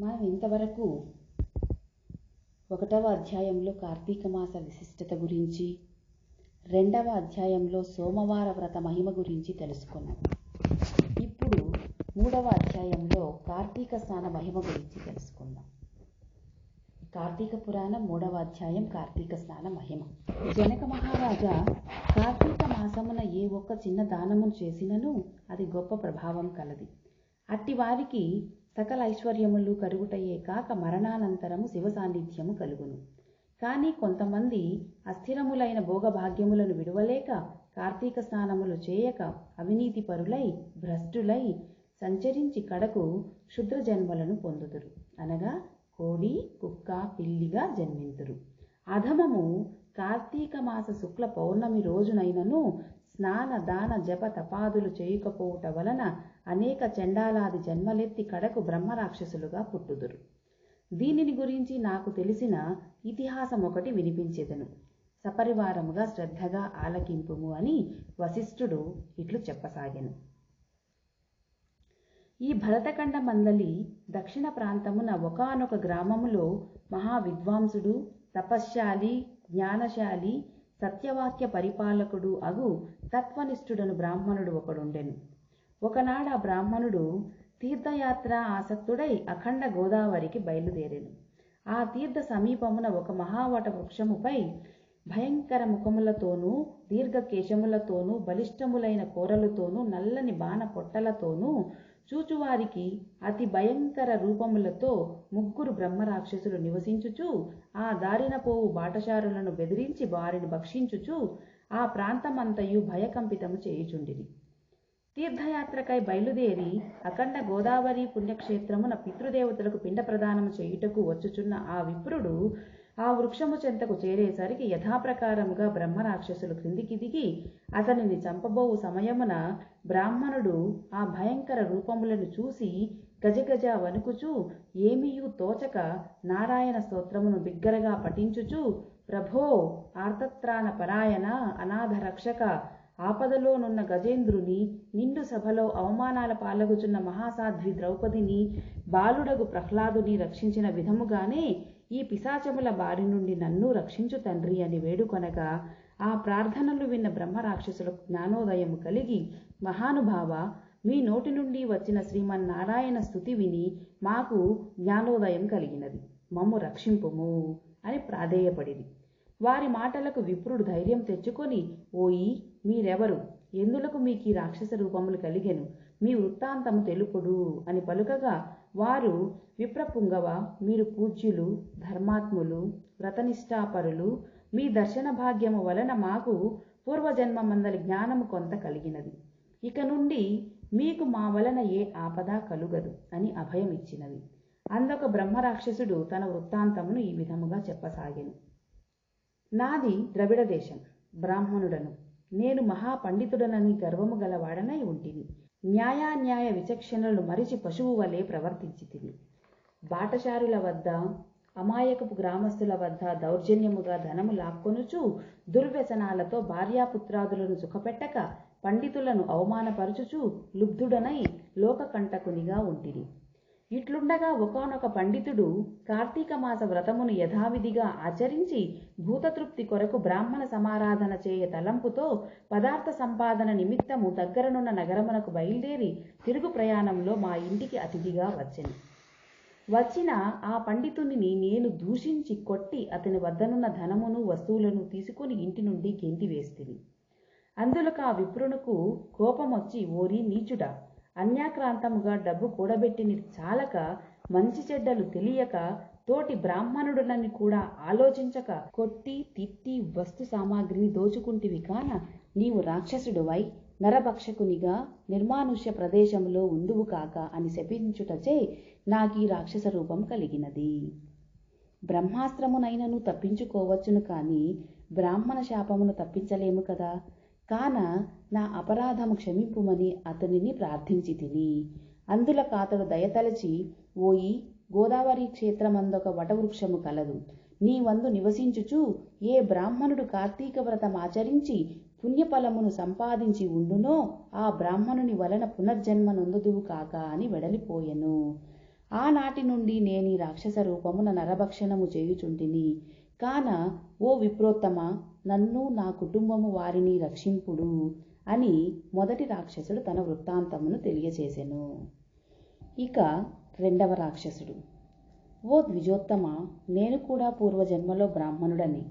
మనం ఇంతవరకు ఒకటవ అధ్యాయంలో కార్తీక మాస విశిష్టత గురించి రెండవ అధ్యాయంలో సోమవార వ్రత మహిమ గురించి తెలుసుకున్నాం. ఇప్పుడు మూడవ అధ్యాయంలో కార్తీక స్నాన మహిమ గురించి తెలుసుకుందాం. కార్తీక పురాణం మూడవ అధ్యాయం కార్తీక స్నాన మహిమ. జనక మహారాజా కార్తీక మాసమున ఏ ఒక్క చిన్న దానమును చేసినను అది గొప్ప ప్రభావం కలది. అట్టి వారికి సకల ఐశ్వర్యములు కరుగుటయే కాక మరణానంతరము శివ సాన్నిధ్యము కలుగును. కానీ కొంతమంది అస్థిరములైన భోగభాగ్యములను విడువలేక కార్తీక స్నానములు చేయక అవినీతి పరులై భ్రష్టులై సంచరించి కడకు క్షుద్ర జన్మలను పొందుదురు. అనగా కోడి కుక్క పిల్లిగా జన్మింతురు. అధమము కార్తీక మాస శుక్ల పౌర్ణమి రోజునైనను స్నాన దాన జప తపాదులు చేయకపోవుట వలన అనేక చండాలాది జన్మలెత్తి కడకు బ్రహ్మరాక్షసులుగా పుట్టుదురు. దీనిని గురించి నాకు తెలిసిన ఇతిహాసం ఒకటి వినిపించేదను. సపరివారముగా శ్రద్ధగా ఆలకింపుము అని వశిష్ఠుడు ఇట్లు చెప్పసాగాను. ఈ భరతఖండ మందలి దక్షిణ ప్రాంతమున ఒకానొక గ్రామములో మహా విద్వాంసుడు తపశ్శాలి జ్ఞానశాలి సత్యవాక్య పరిపాలకుడు అగు తత్వనిష్ఠుడను బ్రాహ్మణుడు ఒకడుండెను. ఒకనాడు ఆ బ్రాహ్మణుడు తీర్థయాత్ర ఆసక్తుడై అఖండ గోదావరికి బయలుదేరెను. ఆ తీర్థ సమీపమున ఒక మహావట వృక్షముపై భయంకర ముఖములతోనూ దీర్ఘ కేశములతోనూ బలిష్టములైన కూరలతోనూ నల్లని బాణ పొట్టలతోనూ చూచువారికి అతి భయంకర రూపములతో ముగ్గురు బ్రహ్మరాక్షసులు నివసించుచు ఆ దారిన పోవు బాటసారులను బెదిరించి వారిని భక్షించుచు ఆ ప్రాంతమంతయు భయకంపితము చేయుచుండిరి. తీర్థయాత్రకై బయలుదేరి అఖండ గోదావరి పుణ్యక్షేత్రమున పితృదేవతలకు పిండ ప్రదానము చేయుటకు వచ్చుచున్న ఆ విప్రుడు ఆ వృక్షము చెంతకు చేరేసరికి యథాప్రకారముగా బ్రహ్మరాక్షసులు క్రిందికి దిగి అతనిని చంపబోవు సమయమున బ్రాహ్మణుడు ఆ భయంకర రూపములను చూసి గజగజ వణుకుచూ ఏమీయూ తోచక నారాయణ స్తోత్రమును బిగ్గరగా పఠించుచు ప్రభో ఆర్తత్రాణ పరాయణ అనాథ రక్షక ఆపదలోనున్న గజేంద్రుని నిండు సభలో అవమానాల పాలగుచున్న మహాసాధ్వి ద్రౌపదిని బాలుడగు ప్రహ్లాదుని రక్షించిన విధముగానే ఈ పిశాచముల బారి నుండి నన్ను రక్షించు తండ్రి అని వేడుకొనగా ఆ ప్రార్థనలు విన్న బ్రహ్మరాక్షసులకు జ్ఞానోదయం కలిగి మహానుభావ మీ నోటి నుండి వచ్చిన శ్రీమన్నారాయణ స్థుతి విని మాకు జ్ఞానోదయం కలిగినది. మమ్ము రక్షింపుము అని ప్రాధేయపడింది వారి మాటలకు విప్రుడు ధైర్యం తెచ్చుకొని ఓయి మీరెవరు? ఎందులకు మీకు ఈ రాక్షస రూపములు కలిగెను? మీ వృత్తాంతము తెలుపుడు అని పలుకగా వారు విప్రపుంగవ మీరు పూజ్యులు ధర్మాత్ములు వ్రతనిష్టాపరులు మీ దర్శన భాగ్యము వలన మాకు పూర్వజన్మమందలి జ్ఞానము కొంత కలిగినది. ఇక నుండి మీకు మా వలన ఏ ఆపద కలుగదు అని అభయం ఇచ్చినది అందొక బ్రహ్మరాక్షసుడు తన వృత్తాంతమును ఈ విధముగా చెప్పసాగెను. నాది ద్రవిడ దేశం బ్రాహ్మణుడను. నేను మహాపండితుడనని గర్వము గలవాడనై ఉంటిని. న్యాయాన్యాయ విచక్షణలు మరిచి పశువు వలె ప్రవర్తించి తిని బాటసారుల వద్ద అమాయకపు గ్రామస్తుల వద్ద దౌర్జన్యముగా ధనము లాక్కొనుచు దుర్వ్యసనాలతో భార్యాపుత్రాదులను సుఖపెట్టక పండితులను అవమానపరచుచు లుబ్ధుడనై లోకకంటకునిగా ఉంటిని. ఇట్లుండగా ఒకనొక పండితుడు కార్తీక మాస వ్రతమును యథావిధిగా ఆచరించి భూతతృప్తి కొరకు బ్రాహ్మణ సమారాధన చేయ తలంపుతో పదార్థ సంపాదన నిమిత్తము దగ్గరనున్న నగరమునకు బయలుదేరి తిరుగు ప్రయాణంలో మా ఇంటికి అతిథిగా వచ్చెను వచ్చిన ఆ పండితునిని నేను దూషించి కొట్టి అతని వద్దనున్న ధనమును వస్తువులను తీసుకుని ఇంటి నుండి గెంటి వేస్తిని అందులకు ఆ విప్రునకు కోపమొచ్చి ఓరి నీచుడా అన్యాక్రాంతముగా డబ్బు కూడబెట్టిని చాలక మంచి చెడ్డలు తెలియక తోటి బ్రాహ్మణుడునని కూడా ఆలోచించక కొట్టి తిట్టి వస్తు సామాగ్రిని దోచుకుంటివి కాన నీవు రాక్షసుడువై నరభక్షకునిగా నిర్మానుష్య ప్రదేశంలో ఉందువు కాక అని శపించుటచే నాకీ రాక్షస రూపం కలిగినది. బ్రహ్మాస్త్రమునైనను తప్పించుకోవచ్చును కానీ బ్రాహ్మణ శాపమును తప్పించలేము కదా? కాన నా అపరాధము క్షమింపుమని అతనిని ప్రార్థించి తిని అందులకు అతడు దయతలచి ఓయి గోదావరి క్షేత్రమందొక వటవృక్షము కలదు. నీ వందు నివసించుచు ఏ బ్రాహ్మణుడు కార్తీక వ్రతం ఆచరించి పుణ్యఫలమును సంపాదించి ఉండునో ఆ బ్రాహ్మణుని వలన పునర్జన్మ నొందుదువు కాక అని వెడలిపోయెను. ఆనాటి నుండి నేని రాక్షస రూపమున నరభక్షణము చేయుచుంటిని. కాన ఓ విప్రోత్తమ నన్ను నా కుటుంబము వారిని రక్షింపుడు అని మొదటి రాక్షసుడు తన వృత్తాంతమును తెలియచేసెను. ఇక రెండవ రాక్షసుడు. ఓ ద్విజోత్తమ నేను కూడా పూర్వజన్మలో బ్రాహ్మణుడని.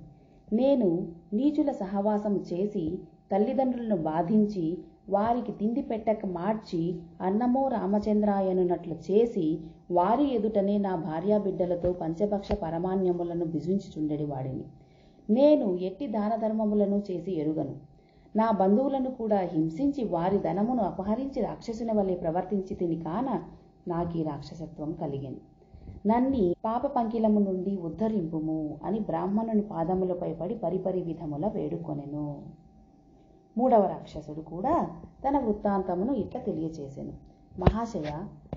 నేను నీచుల సహవాసం చేసి తల్లిదండ్రులను బాధించి వారికి తిండి పెట్టక మార్చి అన్నమో రామచంద్రాయనున్నట్లు చేసి వారి ఎదుటనే నా భార్యాబిడ్డలతో పంచభక్ష పరమాన్యములను బిజించుచుండెడి వాడిని. నేను ఎట్టి దాన ధర్మములను చేసి ఎరుగను. నా బంధువులను కూడా హింసించి వారి ధనమును అపహరించి రాక్షసుని వలె ప్రవర్తించి తిని కాన నాకీ రాక్షసత్వం కలిగింది నన్ని పాప పంకిలము నుండి ఉద్ధరింపుము అని బ్రాహ్మణుని పాదములపై పడి పరిపరి విధముల వేడుకొనెను. మూడవ రాక్షసుడు కూడా తన వృత్తాంతమును ఇట్లా తెలియచేశాను మహాశయ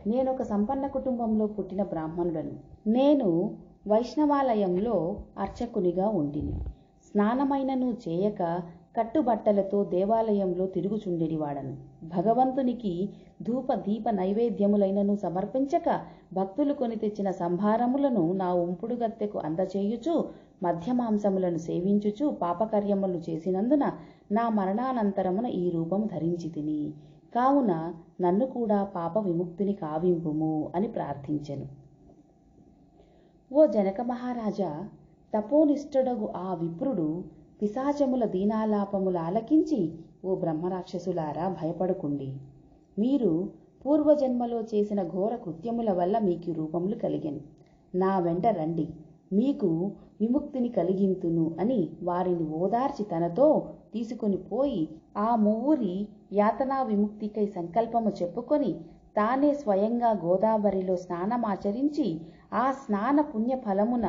నేనొక సంపన్న కుటుంబంలో పుట్టిన బ్రాహ్మణుడను. నేను వైష్ణవాలయంలో అర్చకునిగా ఉండిని. స్నానమైనను చేయక కట్టుబట్టలతో దేవాలయంలో తిరుగుచుండెడివాడను. భగవంతునికి ధూప దీప నైవేద్యములైనను సమర్పించక భక్తులు కొని తెచ్చిన సంభారములను నా ఉంపుడుగత్తెకు అందచేయుచు మధ్యమాంసములను సేవించుచు పాపకర్యములు చేసినందున నా మరణానంతరమున ఈ రూపం ధరించి తిని. కావున నన్ను కూడా పాప విముక్తిని కావింపుము అని ప్రార్థించెను. ఓ జనక మహారాజా తపోనిష్ఠుడగు ఆ విప్రుడు పిశాచముల దీనాలాపములు ఆలకించి ఓ బ్రహ్మరాక్షసులారా భయపడకుండి. మీరు పూర్వజన్మలో చేసిన ఘోర కృత్యముల వల్ల మీకు రూపములు కలిగెను. నా వెంట రండి. మీకు విముక్తిని కలిగింతును అని వారిని ఓదార్చి తనతో తీసుకొని పోయి ఆ మువ్వురి యాతనా విముక్తికై సంకల్పము చెప్పుకొని తానే స్వయంగా గోదావరిలో స్నానమాచరించి ఆ స్నాన పుణ్య ఫలమున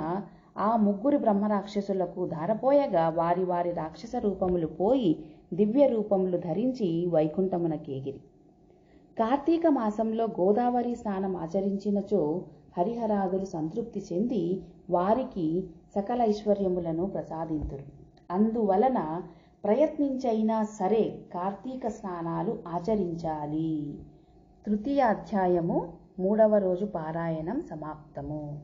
ఆ ముగ్గురు బ్రహ్మరాక్షసులకు ధారపోయగా వారి వారి రాక్షస రూపములు పోయి దివ్య రూపములు ధరించి వైకుంఠమునకేగిరి. కార్తీక మాసంలో గోదావరి స్నానం ఆచరించినచో హరిహరాదులు సంతృప్తి చెంది వారికి సకల ఐశ్వర్యములను ప్రసాదింతురు. అందువలన ప్రయత్నించైనా సరే కార్తీక స్నానాలు ఆచరించాలి. తృతీయ అధ్యాయము మూడవ రోజు పారాయణం సమాప్తము.